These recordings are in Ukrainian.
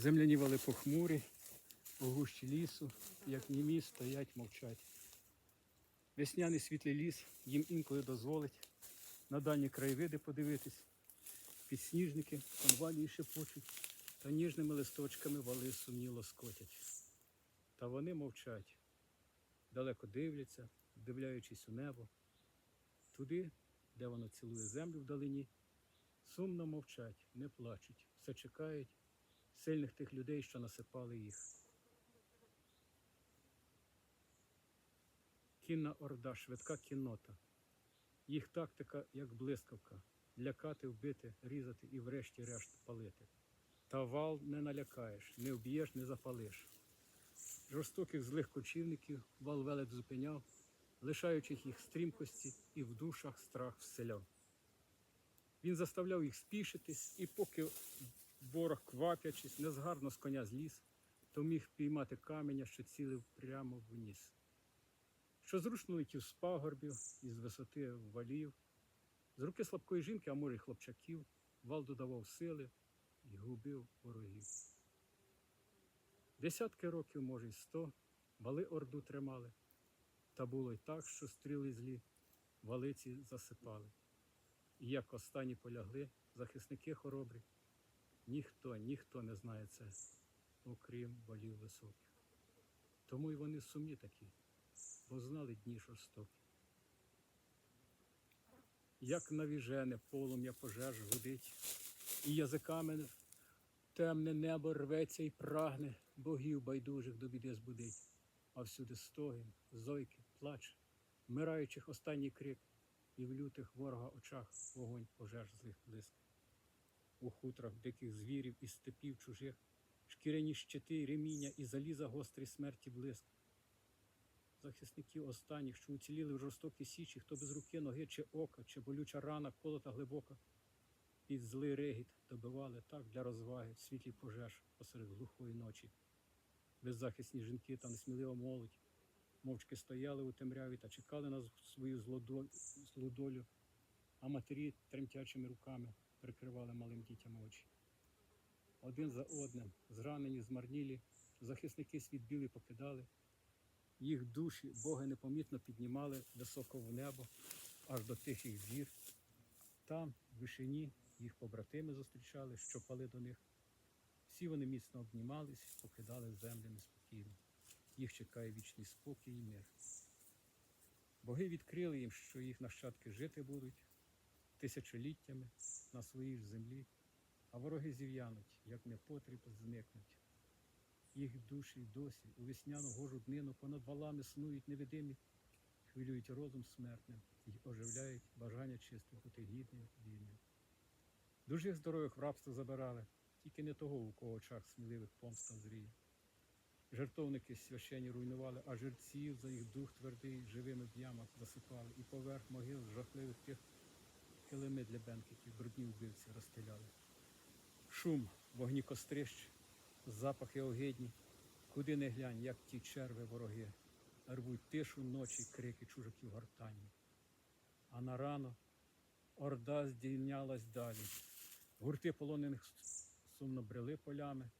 Земляні вали похмурі, у гущі лісу, як німі, стоять, мовчать. Весняний світлий ліс їм інколи дозволить на дальні краєвиди подивитись. Підсніжники, конвалії шепочуть, та ніжними листочками вали сумні лоскотять. Та вони мовчать, далеко дивляться, вдивляючись у небо, туди, де воно цілує землю вдалині, сумно мовчать, не плачуть, все чекають сильних тих людей, що насипали їх. Кінна орда, швидка кіннота. Їх тактика, як блискавка, лякати, вбити, різати і врешті-решт палити. Та вал не налякаєш, не вб'єш, не запалиш. Жорстоких злих кочівників вал велет зупиняв, лишаючи їх стрімкості і в душах страх вселяв. Він заставляв їх спішитись, і поки ворог, квапячись, незгарно з коня зліз, то міг піймати каменя, що цілив прямо вниз. Що зручно летів з пагорбів із висоти валів, з руки слабкої жінки, а може й хлопчаків, вал додавав сили і губив ворогів. Десятки років, може, й сто, вали орду тримали, та було й так, що стріли злі, валиці засипали. І як останні полягли, захисники хоробрі, ніхто, ніхто не знає це, окрім валів високих. Тому й вони сумні такі, бо знали дні жорстокі. Як навіжене полум'я пожеж гудить, і язиками темне небо рветься і прагне, богів байдужих до біди збудить, а всюди стогін, зойки, плач, вмираючих останній крик, і в лютих ворога очах вогонь пожеж злих блиск. У хутрах диких звірів і степів чужих, шкіряні щити, реміння і заліза гострі смерті блиск. Захисників останніх, що уціліли в жорстокій січі, хто без руки, ноги чи ока, чи болюча рана, колота глибока, під злий регіт добивали так для розваги в світлі пожеж посеред глухої ночі. Беззахисні жінки та несмілива молодь мовчки стояли у темряві та чекали на свою злодоль- злу долю, а матері тремтячими руками прикривали малим дітям очі. Один за одним, зранені, змарнілі, захисники світ білий покидали, їх душі Боги непомітно піднімали високо в небо, аж до тихих зір. Там, в вишині, їх побратими зустрічали, що пали до них. Всі вони міцно обнімались, покидали землю неспокійно. Їх чекає вічний спокій і мир. Боги відкрили їм, що їх нащадки жити будуть тисячоліттями на своїй ж землі, а вороги зів'януть, як непотріб зникнуть. Їх душі й досі у весняну гожу днину понад валами снують невидимі, хвилюють розум смертним і оживляють бажання чисте бути гідним вільним. Дужих здорових в рабство забирали, тільки не того, у кого очах сміливих помста зріє. Жертовники священні руйнували, а жерців за їх дух твердий живими в ямах засипали, і поверх могил жахливих тих килими для бенкетів, брудні вбивці розстеляли. Шум, вогні кострищ, запахи огидні, куди не глянь, як ті черви вороги, рвуть тишу ночі, крики чужаків гортанні. А на рано орда здійнялась далі. Гурти полонених сумно брели полями,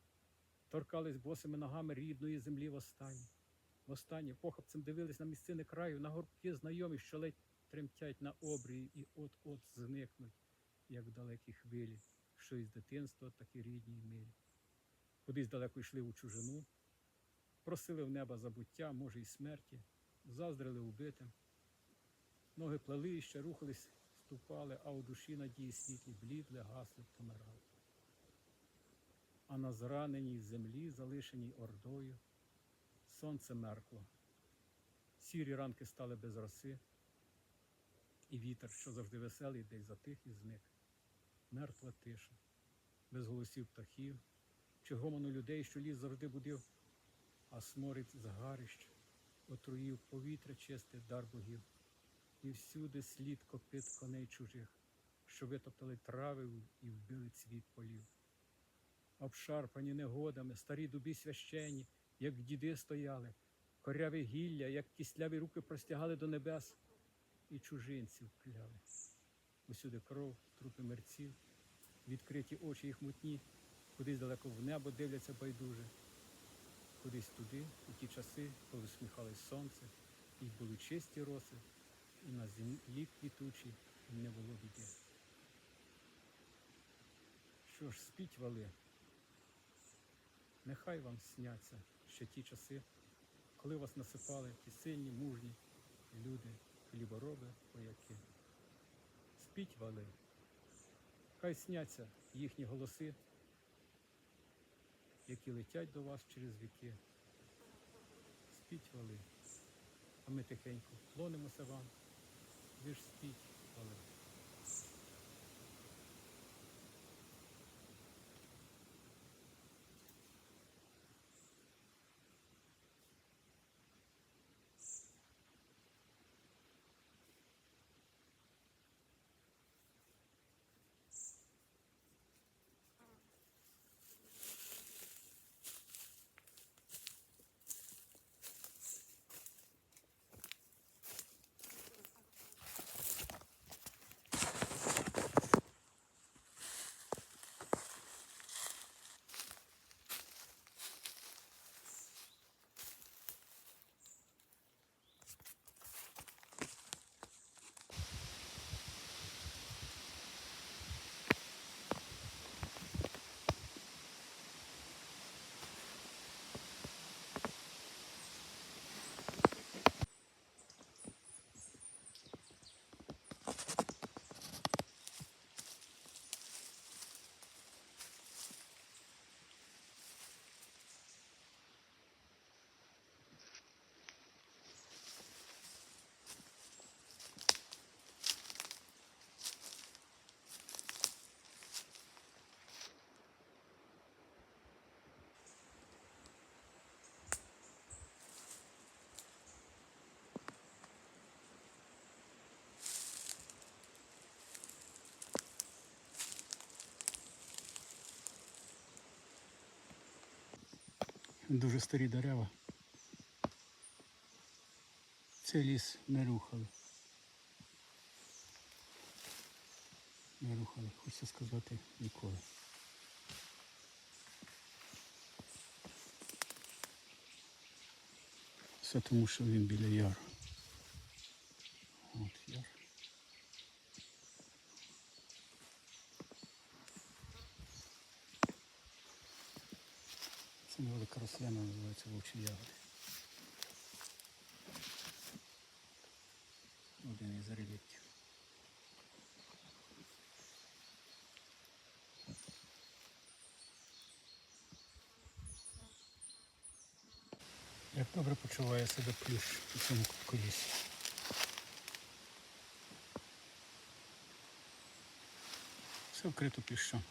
торкались босими ногами рідної землі востаннє. Востаннє похапцем дивились на місцини краю, на горбки знайомі, що ледь тремтять на обрії і от-от зникнуть, як в далекі хвилі, що із дитинства такі рідні й милі. Кудись далеко йшли у чужину, просили в неба забуття, може, й смерті, заздрили убитим. Ноги плели і ще рухались, ступали, а у душі надії світлі блідли, гасли, помирали. А на зраненій землі, залишеній ордою, сонце меркло. Сірі ранки стали без роси, і вітер, що завжди веселий, десь затих і зник. Мертва тиша, без голосів птахів, чи гомону людей, що ліс завжди будив, а сморід згарищ отруїв повітря чисте дар богів, і всюди слід копит коней чужих, що витоптали трави і вбили цвіт полів. Обшарпані негодами, старі дубі священні, як діди стояли, коряві гілля, як кисляві руки простягали до небес, і чужинців кляли. Усюди кров, трупи мерців, відкриті очі їх мутні, кудись далеко в небо дивляться байдуже, кудись туди, у ті часи, коли усміхалось сонце, і були чисті роси, і на землі квітучій не було біди. Що ж, спіть вали, нехай вам сняться ще ті часи, коли вас насипали ті сильні, мужні люди, хлібороби, вояки. Спіть вали, хай сняться їхні голоси, які летять до вас через віки. Спіть вали, а ми тихенько клонимося вам, ви ж спіть вали. Дуже старі дерева. Цей ліс не рухали. Не рухали, хочеться сказати, ніколи. Все тому, що він біля яру. От яр. Невелика рослина, називається вовчі ягоди. Один із реліктів. Як добре почуває себе плющ у цьому кутку. Все вкрито плющом.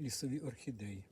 Лісові орхідеї.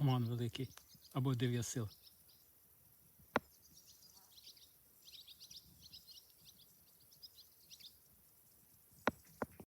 Оман великий або дев'ясил. сил.